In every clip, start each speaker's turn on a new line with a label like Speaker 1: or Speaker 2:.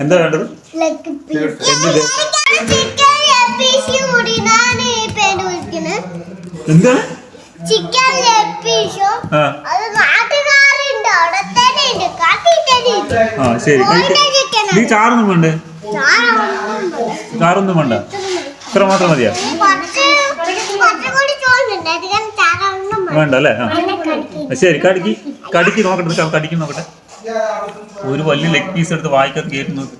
Speaker 1: എന്താ വേണ്ടത്? എന്താണ്
Speaker 2: ചിക്കൻ അത് നാട്ടുകാരുണ്ട്. അവിടെ തന്നെ ഉണ്ട്. കാട്ടിട്ടുണ്ട്
Speaker 1: ആ ശരി. നീ. ചാറൊന്നും വേണ്ടേ? ചാറൊന്നും വേണ്ട. ഇത്ര മാത്രം മതിയാ? വേണ്ട. അല്ലേ? ആ, ശരി കടിക്ക്. കടിക്ക് നോക്കട്ടെ നിൽക്കാം കടിക്ക് നോക്കട്ടെ. ഒരു വലിയ ലെഗ് പീസ് എടുത്ത് വായിക്കത്ത് കയറ്റി നോക്ക്.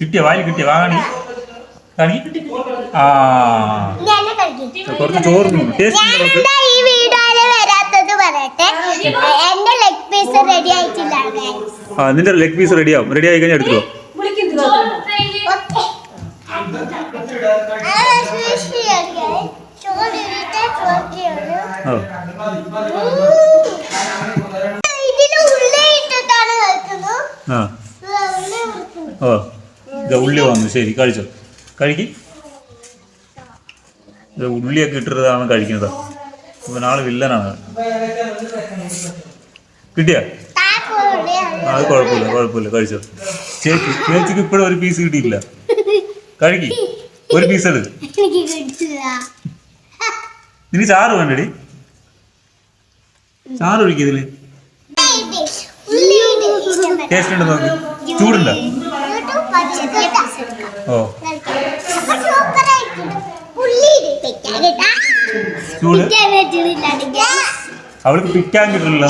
Speaker 1: കിട്ടിയ? വായിൽ കിട്ടിയ? വാങ്ങി കാണി ആ. കുറച്ച് ചോറ് ടേസ്റ്റ് ആ നിന്റെ ലെഗ് പീസ് റെഡി ആവും. റെഡി ആയി കഴിഞ്ഞാൽ എടുത്തോ
Speaker 2: Okay. ആ, fish ready ആയി. ചോറ് ഇട്ടിട്ട് ചോറിയാണ്.
Speaker 1: ആ
Speaker 2: ഉം. ഇതിൽ ഉള്ളി ഇട്ടിട്ടാണ് കഴിക്കുന്നത്
Speaker 1: ആ. ഓ ഇതാ ഉള്ളി വന്നു. ശരി കഴിച്ചോ. കഴിക്കി. ഇത് ഉള്ളിയൊക്കെ ഇട്ടിട്ടാണ് കഴിക്കുന്നത്. അപ്പൊ നാളെ വില്ലനാണ്. കിട്ടിയ? അത് കുഴപ്പമില്ല കുഴപ്പമില്ല. കഴിച്ചോ. ചേച്ചി ചേച്ചിക്ക് ഇപ്പോഴും ഒരു പീസ് കിട്ടിയില്ല കഴുകി ഒരു പീസ് എടു നിനക്ക് ചാറ് വേണ്ടടി. ചാറ് ഒഴിക്കുക ഇതിൽ
Speaker 2: ഇത് ഉള്ളി ഇട്ട്
Speaker 1: ടേസ്റ്റ് ഉണ്ട് നോക്കി. ചൂടുണ്ടോ. ഓ. ചൂട്. അവൾക്ക് പിക്കാൻ കിട്ടില്ല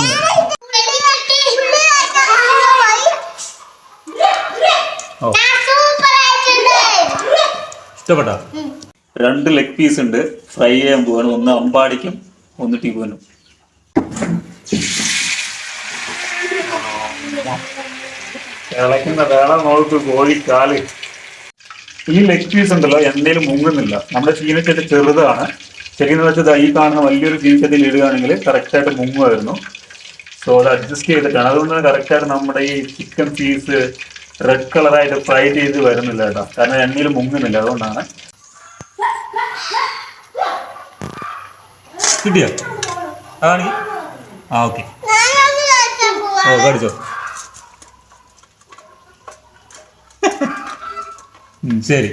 Speaker 1: ഇഷ്ടപ്പെട്ടോ? രണ്ട് ലെഗ് പീസ് ഉണ്ട്. ഫ്രൈ ചെയ്യാൻ പോവാണ്. ഒന്ന് അമ്പാടിക്കും ഒന്ന് ടീ ടിബുവിനും. തിളയ്ക്കുന്ന വേള നോക്ക് കോഴിക്കാൽ ഈ ലെഗ് പീസ് ഉണ്ടല്ലോ എന്തേലും മുങ്ങുന്നില്ല. നമ്മുടെ ചീനച്ചട്ടി ചെറുതാണ്. ശരിയെന്ന് വെച്ചാൽ ഈ കാണുന്ന വലിയൊരു ചീനച്ചട്ടിയിൽ ഇടുകയാണെങ്കിൽ കറക്റ്റായിട്ട് മുങ്ങുമായിരുന്നു. സോ അത് അഡ്ജസ്റ്റ് ചെയ്തിട്ടാണ്. അതുകൊണ്ട് കറക്റ്റായിട്ട് നമ്മുടെ ഈ ചിക്കൻ പീസ് റെഡ് കളറായിട്ട് ഫ്രൈ ചെയ്ത് വരുന്നില്ല കേട്ടോ. കാരണം എണ്ണയിൽ മുങ്ങുന്നില്ല. അതുകൊണ്ടാണ്. കിട്ടിയോ? അതാണ് ആ ഓക്കെ. ഓ കടിച്ചോ ശരി.